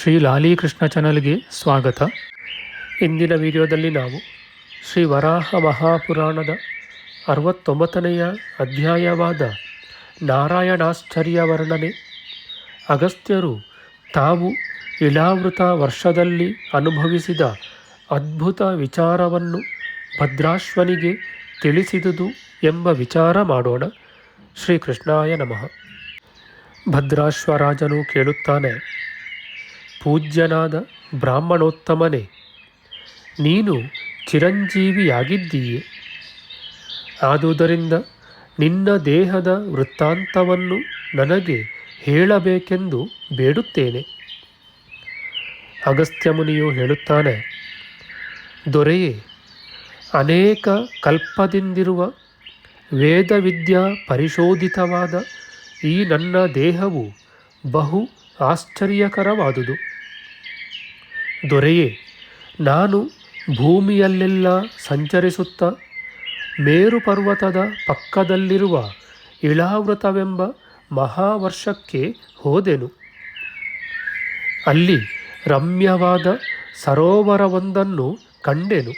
ಶ್ರೀ ಲಾಲೀಕೃಷ್ಣ ಚಾನಲ್ಗೆ ಸ್ವಾಗತ. ಇಂದಿನ ವಿಡಿಯೋದಲ್ಲಿ ನಾವು ಶ್ರೀ ವರಾಹ ಮಹಾಪುರಾಣದ ಅರವತ್ತೊಂಬತ್ತನೆಯ ಅಧ್ಯಾಯವಾದ ನಾರಾಯಣಾಶ್ಚರ್ಯ ವರ್ಣನೆ. ಅಗಸ್ತ್ಯರು ತಾವು ಇಳಾವೃತ ವರ್ಷದಲ್ಲಿ ಅನುಭವಿಸಿದ ಅದ್ಭುತ ವಿಚಾರವನ್ನು ಭದ್ರಾಶ್ವನಿಗೆ ತಿಳಿಸಿದುದು ಎಂಬ ವಿಚಾರ ಮಾಡೋಣ. ಶ್ರೀಕೃಷ್ಣಾಯ ನಮಃ. ಭದ್ರಾಶ್ವರಾಜನು ಕೇಳುತ್ತಾನೆ ಪೂಜ್ಯನಾದ ಬ್ರಾಹ್ಮಣೋತ್ತಮನೇ, ನೀನು ಚಿರಂಜೀವಿಯಾಗಿದ್ದೀಯೆ. ಆದುದರಿಂದ ನಿನ್ನ ದೇಹದ ವೃತ್ತಾಂತವನ್ನು ನನಗೆ ಹೇಳಬೇಕೆಂದು ಬೇಡುತ್ತೇನೆ. ಅಗಸ್ತ್ಯ ಮುನಿಯು ಹೇಳುತ್ತಾನೆ, ದೊರೆಯೇ, ಅನೇಕ ಕಲ್ಪದಿಂದಿರುವ ವೇದವಿದ್ಯಾ ಪರಿಶೋಧಿತವಾದ ಈ ನನ್ನ ದೇಹವು ಬಹು ಆಶ್ಚರ್ಯಕರವಾದುದು. ದೊರೆಯೇ? ನಾನು ಭೂಮಿಯಲ್ಲೆಲ್ಲ ಸಂಚರಿಸುತ್ತ ಮೇರು ಪರ್ವತದ ಪಕ್ಕದಲ್ಲಿರುವ ಇಳಾವೃತವೆಂಬ ಮಹಾವರ್ಷಕ್ಕೆ ಹೋದೆನು. ಅಲ್ಲಿ ರಮ್ಯವಾದ ಸರೋವರವೊಂದನ್ನು ಕಂಡೆನು.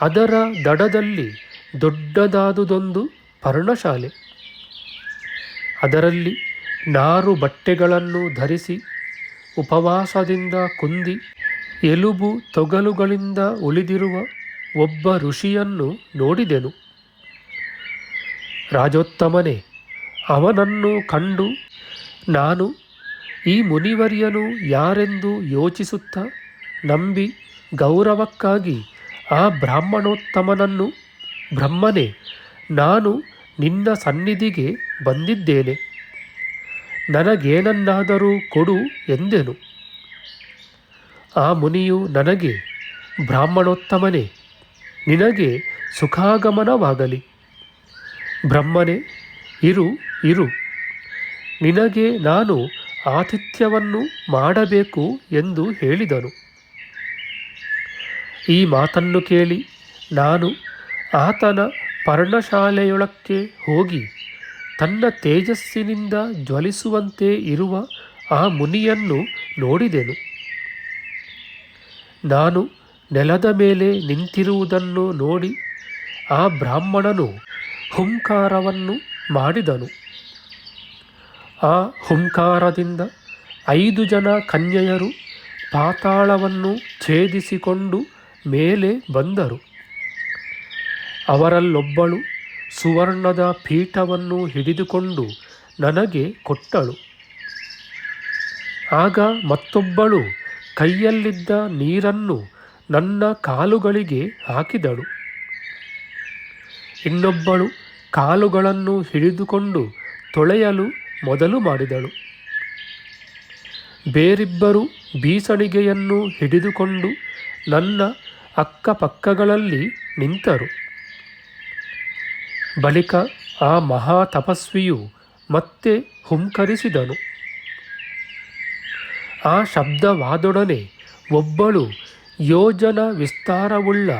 ಅದರ ದಡದಲ್ಲಿ ದೊಡ್ಡದಾದುದೊಂದು ಪರ್ಣಶಾಲೆ. ಅದರಲ್ಲಿ ನಾರು ಬಟ್ಟೆಗಳನ್ನು ಧರಿಸಿ ಉಪವಾಸದಿಂದ ಕುಂದಿ ಎಲುಬು ತೊಗಲುಗಳಿಂದ ಉಳಿದಿರುವ ಒಬ್ಬ ಋಷಿಯನ್ನು ನೋಡಿದೆನು. ರಾಜೋತ್ತಮನೇ, ಅವನನ್ನು ಕಂಡು ನಾನು ಈ ಮುನಿವರ್ಯನು ಯಾರೆಂದು ಯೋಚಿಸುತ್ತಾ ನಂಬಿ ಗೌರವಕ್ಕಾಗಿ ಆ ಬ್ರಾಹ್ಮಣೋತ್ತಮನನ್ನು ಬ್ರಹ್ಮನೇ, ನಾನು ನಿನ್ನ ಸನ್ನಿಧಿಗೆ ಬಂದಿದ್ದೇನೆ. ನನಗೇನನ್ನಾದರೂ ಕೊಡು ಎಂದೆನು. ಆ ಮುನಿಯು ನನಗೆ, ಬ್ರಾಹ್ಮಣೋತ್ತಮನೇ, ನಿನಗೆ ಸುಖಾಗಮನವಾಗಲಿ. ಬ್ರಹ್ಮನೇ, ಇರು ಇರು. ನಿನಗೆ ನಾನು ಆತಿಥ್ಯವನ್ನು ಮಾಡಬೇಕು ಎಂದು ಹೇಳಿದನು. ಈ ಮಾತನ್ನು ಕೇಳಿ ನಾನು ಆತನ ಪರ್ಣಶಾಲೆಯೊಳಕ್ಕೆ ಹೋಗಿ ತನ್ನ ತೇಜಸ್ಸಿನಿಂದ ಜ್ವಲಿಸುವಂತೆ ಇರುವ ಆ ಮುನಿಯನ್ನು ನೋಡಿದೆನು. ನಾನು ನೆಲದ ಮೇಲೆ ನಿಂತಿರುವುದನ್ನು ನೋಡಿ ಆ ಬ್ರಾಹ್ಮಣನು ಹುಂಕಾರವನ್ನು ಮಾಡಿದನು. ಆ ಹುಂಕಾರದಿಂದ ಐದು ಜನ ಕನ್ಯೆಯರು ಪಾತಾಳವನ್ನು ಛೇದಿಸಿಕೊಂಡು ಮೇಲೆ ಬಂದರು. ಅವರಲ್ಲೊಬ್ಬಳು ಸುವರ್ಣದ ಪೀಠವನ್ನು ಹಿಡಿದುಕೊಂಡು ನನಗೆ ಕೊಟ್ಟಳು. ಆಗ ಮತ್ತೊಬ್ಬಳು ಕೈಯಲ್ಲಿದ್ದ ನೀರನ್ನು ನನ್ನ ಕಾಲುಗಳಿಗೆ ಹಾಕಿದಳು. ಇನ್ನೊಬ್ಬಳು ಕಾಲುಗಳನ್ನು ಹಿಡಿದುಕೊಂಡು ತೊಳೆಯಲು ಮೊದಲು ಮಾಡಿದಳು. ಬೇರಿಬ್ಬರು ಬೀಸಣಿಗೆಯನ್ನು ಹಿಡಿದುಕೊಂಡು ನನ್ನ ಅಕ್ಕಪಕ್ಕಗಳಲ್ಲಿ ನಿಂತರು. ಬಳಿಕ ಆ ಮಹಾ ತಪಸ್ವಿಯು ಮತ್ತೆ ಹುಂಕರಿಸಿದನು. ಆ ಶಬ್ದವಾದೊಡನೆ ಒಬ್ಬಳು ಯೋಜನ ವಿಸ್ತಾರವುಳ್ಳ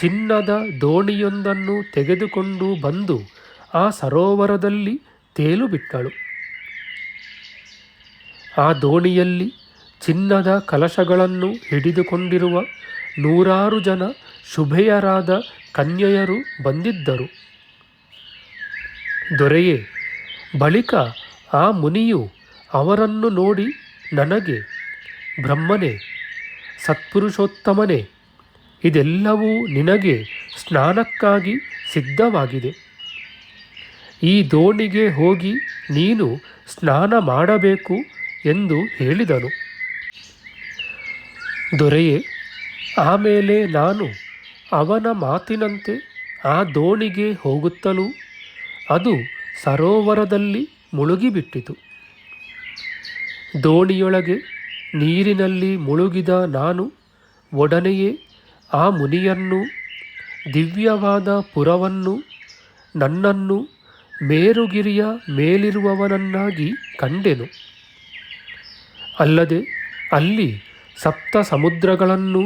ಚಿನ್ನದ ದೋಣಿಯೊಂದನ್ನು ತೆಗೆದುಕೊಂಡು ಬಂದು ಆ ಸರೋವರದಲ್ಲಿ ತೇಲು ಬಿಟ್ಟಳು ಆ ದೋಣಿಯಲ್ಲಿ ಚಿನ್ನದ ಕಲಶಗಳನ್ನು ಹಿಡಿದುಕೊಂಡಿರುವ ನೂರಾರು ಜನ ಶುಭೆಯರಾದ ಕನ್ಯೆಯರು ಬಂದಿದ್ದರು. ದೊರೆಯೇ? ಬಳಿಕ ಆ ಮುನಿಯು ಅವರನ್ನು ನೋಡಿ ನನಗೆ, ಬ್ರಹ್ಮನೇ, ಸತ್ಪುರುಷೋತ್ತಮನೇ, ಇದೆಲ್ಲವೂ ನಿನಗೆ ಸ್ನಾನಕ್ಕಾಗಿ ಸಿದ್ಧವಾಗಿದೆ. ಈ ದೋಣಿಗೆ ಹೋಗಿ ನೀನು ಸ್ನಾನ ಮಾಡಬೇಕು ಎಂದು ಹೇಳಿದನು. ದೊರೆಯೇ, ಆಮೇಲೆ ನಾನು ಅವನ ಮಾತಿನಂತೆ ಆ ದೋಣಿಗೆ ಹೋಗುತ್ತಲೂ ಅದು ಸರೋವರದಲ್ಲಿ ಮುಳುಗಿಬಿಟ್ಟಿತು. ದೋಣಿಯೊಳಗೆ ನೀರಿನಲ್ಲಿ ಮುಳುಗಿದ ನಾನು ಒಡನೆಯೇ ಆ ಮುನಿಯನ್ನು, ದಿವ್ಯವಾದ ಪುರವನ್ನು, ನನ್ನನ್ನು ಮೇರುಗಿರಿಯ ಮೇಲಿರುವವನನ್ನಾಗಿ ಕಂಡೆನು. ಅಲ್ಲದೆ ಅಲ್ಲಿ ಸಪ್ತ ಸಮುದ್ರಗಳನ್ನು,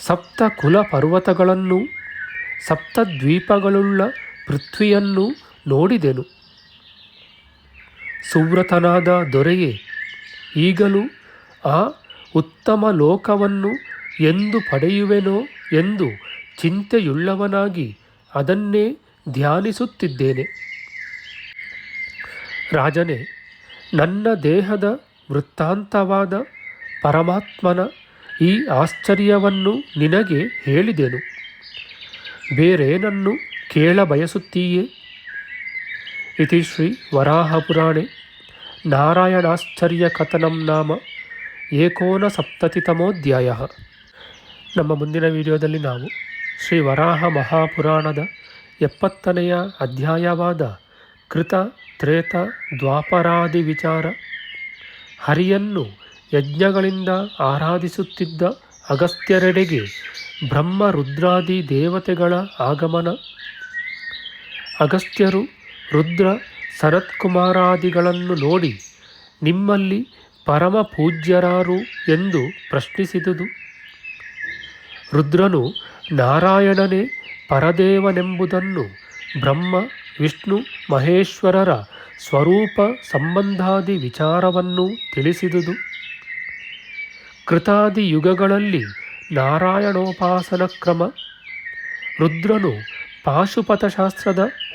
ಸಪ್ತ ಕುಲ ಪರ್ವತಗಳನ್ನು ಸಪ್ತ ದ್ವೀಪಗಳುಳ್ಳ ಪೃಥ್ವಿಯನ್ನು ನೋಡಿದೆನು. ಸುವ್ರತನಾದ ದೊರೆಯೇ, ಈಗಲೂ ಆ ಉತ್ತಮ ಲೋಕವನ್ನು ಎಂದು ಪಡೆಯುವೆನೋ ಎಂದು ಚಿಂತೆಯುಳ್ಳವನಾಗಿ ಅದನ್ನೇ ಧ್ಯಾನಿಸುತ್ತಿದ್ದೇನೆ. ರಾಜನೇ, ನನ್ನ ದೇಹದ ವೃತ್ತಾಂತವಾದ ಪರಮಾತ್ಮನ ಈ ಆಶ್ಚರ್ಯವನ್ನು ನಿನಗೆ ಹೇಳಿದೆನು. ಬೇರೇನನ್ನು ಕೇಳ ಇತಿ ಶ್ರೀ ವರಾಹಪುರಾಣೆ ನಾರಾಯಣಾಶ್ಚರ್ಯಕಥನಂ ನಾಮ ಏಕೋನಸಪ್ತತಿತಮೋಧ್ಯಾಯ ನಮ್ಮ ಮುಂದಿನ ವಿಡಿಯೋದಲ್ಲಿ ನಾವು ಶ್ರೀ ವರಾಹ ಮಹಾಪುರಾಣದ ಎಪ್ಪತ್ತನೆಯ ಅಧ್ಯಾಯವಾದ ಕೃತ ತ್ರೇತ ದ್ವಾಪರಾದಿ ವಿಚಾರ, ಹರಿಯನ್ನು ಯಜ್ಞಗಳಿಂದ ಆರಾಧಿಸುತ್ತಿದ್ದ ಅಗಸ್ತ್ಯರೆಡೆಗೆ ಬ್ರಹ್ಮ ರುದ್ರಾದಿ ದೇವತೆಗಳ ಆಗಮನ, ಅಗಸ್ತ್ಯರು ರುದ್ರ ಸರತ್ಕುಮಾರಾದಿಗಳನ್ನು ನೋಡಿ ನಿಮ್ಮಲ್ಲಿ ಪರಮ ಪೂಜ್ಯರಾರು ಎಂದು ಪ್ರಶ್ನಿಸಿದುದು. ರುದ್ರನು, ನಾರಾಯಣನೇ ಪರದೇವನೆಂಬುದನ್ನು ಬ್ರಹ್ಮ, ವಿಷ್ಣು, ಮಹೇಶ್ವರರ ಸ್ವರೂಪ ಸಂಬಂಧಾದಿ ವಿಚಾರವನ್ನು ತಿಳಿಸಿದುದು. ಕೃತಾದಿ ಯುಗಗಳಲ್ಲಿ ನಾರಾಯಣೋಪಾಸನ ಕ್ರಮ. ರುದ್ರನು ಪಾಶುಪತಶಾಸ್ತ್ರದ